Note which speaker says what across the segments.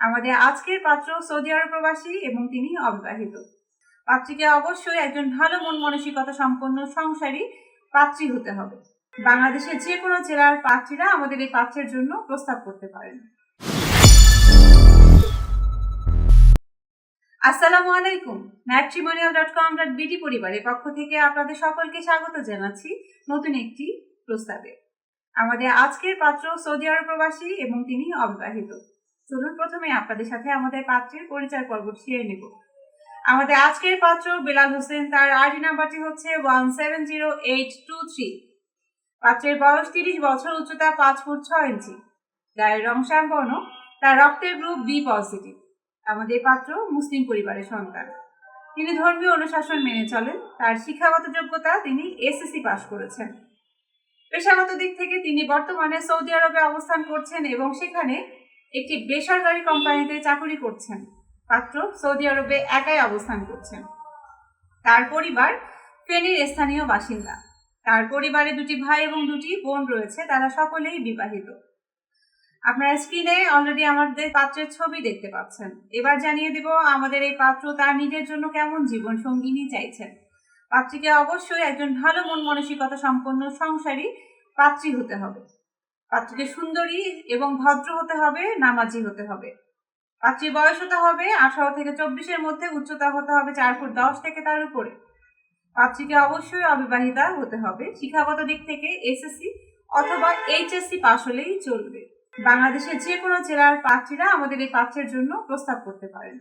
Speaker 1: আমাদের আজকের পাত্র সৌদি আরব প্রবাসী এবং তিনি অবিবাহিত। পাত্রীকে অবশ্যই একজন ভালো মন মানসিকতা সম্পন্ন সংসারী পাত্রী হতে হবে। বাংলাদেশের যে কোনো জেলার পাত্রীরা আমাদের এই পাত্রের জন্য প্রস্তাব করতে পারেন। আসসালামু আলাইকুম। Matrimonial dot com dot BD পরিবারের পক্ষ থেকে আপনাদের সকলকে স্বাগত জানাচ্ছি নতুন একটি প্রস্তাবে। আমাদের আজকের পাত্র সৌদি আরব প্রবাসী এবং তিনি অবিবাহিত। চলুন প্রথমে আপনাদের সাথে আমাদের পাত্রের পরিচয় পর্ব সেরে নেব। আমাদের আজকের পাত্র বেলাল হোসেন, তার আইডি নাম্বারটি হচ্ছে one seven zero eight two three. পাত্রের বয়স তিরিশ বছর, উচ্চতা পাঁচ ফুট ছয় ইঞ্চি। গায়ের রং শ্যামবর্ণ তার রক্তের গ্রুপ বি পজিটিভ আমাদের পাত্র মুসলিম পরিবারের সন্তান। তিনি ধর্মীয় অনুশাসন মেনে চলেন। তার শিক্ষাগত যোগ্যতা তিনি এসএসসি পাশ করেছেন। পেশাগত দিক থেকে তিনি বর্তমানে সৌদি আরবে অবস্থান করছেন এবং সেখানে একটি বেসরকারি কোম্পানিতে চাকরি করছেন। পাত্র সৌদি আরবে একাই অবস্থান করছেন। তার পরিবার ফেনীর স্থানীয় বাসিন্দা। তার পরিবারে দুটি ভাই এবং দুটি বোন রয়েছে, তারা সকলেই বিবাহিত। আপনারা স্ক্রিনে অলরেডি আমাদের পাত্রের ছবি দেখতে পাচ্ছেন। এবার জানিয়ে দেব আমাদের এই পাত্র তার নিজের জন্য কেমন জীবন সঙ্গিনী চাইছেন। পাত্রীকে অবশ্যই একজন ভালো মন মানসিকতা সম্পন্ন সংসারী পাত্রী হতে হবে। পাত্রীকে সুন্দরী এবং ভদ্র হতে হবে, নামাজি হতে হবে। পাত্রীর বয়স হতে হবে আঠারো থেকে চব্বিশের মধ্যে, উচ্চতা হতে হবে চার ফুট দশ থেকে তার উপরে। পাত্রীকে অবশ্যই অবিবাহিতা হতে হবে। শিক্ষাগত দিক থেকে এসএসসি অথবা এইচএসসি পাশ হলেই চলবে। বাংলাদেশের যে কোনো জেলার পাত্রীরা আমাদের এই পাত্রের জন্য প্রস্তাব করতে পারেন।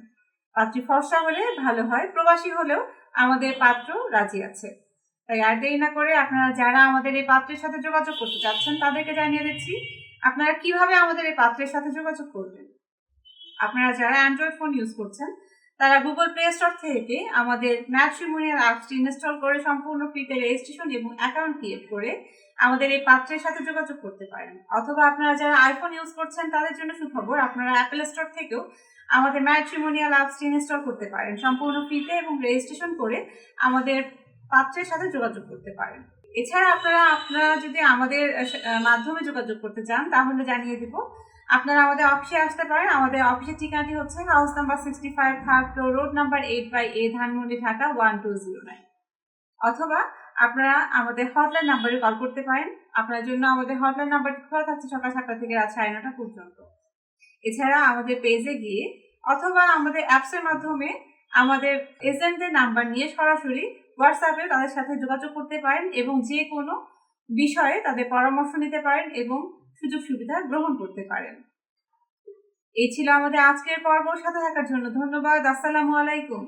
Speaker 1: পাত্রী ফর্সা হলে ভালো হয়, প্রবাসী হলেও আমাদের পাত্র রাজি আছে। তাই আর দেরি না করে আপনারা যারা আমাদের এই পাত্রের সাথে যোগাযোগ করতে চাচ্ছেন, তাদেরকে জানিয়ে দিচ্ছি, আপনারা কীভাবে আমাদের এই পাত্রের সাথে যোগাযোগ করবেন? আপনারা যারা অ্যান্ড্রয়েড ফোন ইউজ করছেন, তারা গুগল প্লে স্টোর থেকে আমাদের ম্যাট্রিমোনিয়াল অ্যাপসটি ইনস্টল করে সম্পূর্ণ ফ্রিতে রেজিস্ট্রেশন এবং অ্যাকাউন্ট ক্রিয়েট করে আমাদের এই পাত্রের সাথে যোগাযোগ করতে পারেন। অথবা আপনারা যারা আইফোন ইউজ করছেন, তাদের জন্য সুখবর, আপনারা অ্যাপেল স্টোর থেকেও আমাদের ম্যাট্রিমোনিয়াল অ্যাপসটি ইনস্টল করতে পারেন, সম্পূর্ণ ফ্রিতে এবং রেজিস্ট্রেশন করে আমাদের পাত্রের সাথে যোগাযোগ করতে পারেন। এছাড়া আপনারা আপনারা যদি আমাদের মাধ্যমে যোগাযোগ করতে চান, তাহলে জানিয়ে দিব। আপনারা আমাদের অফিসে আসতে পারেন। আমাদের অফিসের ঠিকানাটি হচ্ছে house number sixty five third floor road number eight by A Dhanmondi, Dhaka one two zero nine অথবা আপনারা আমাদের হটলাইন নাম্বারে কল করতে পারেন। আপনার জন্য আমাদের হটলাইন নাম্বারটি খোলা থাকছে সকাল সাতটা থেকে রাত সাড়ে নটা পর্যন্ত। এছাড়া আমাদের পেজে গিয়ে অথবা আমাদের অ্যাপসের মাধ্যমে আমাদের এজেন্টদের নাম্বার নিয়ে সরাসরি হোয়াটসঅ্যাপে তাদের সাথে যোগাযোগ করতে পারেন এবং যে কোনো বিষয়ে তাদের পরামর্শ নিতে পারেন এবং সুযোগ সুবিধা গ্রহণ করতে পারেন। এই ছিল আমাদের আজকের পর্ব। সাথে থাকার জন্য ধন্যবাদ। আসসালামু আলাইকুম।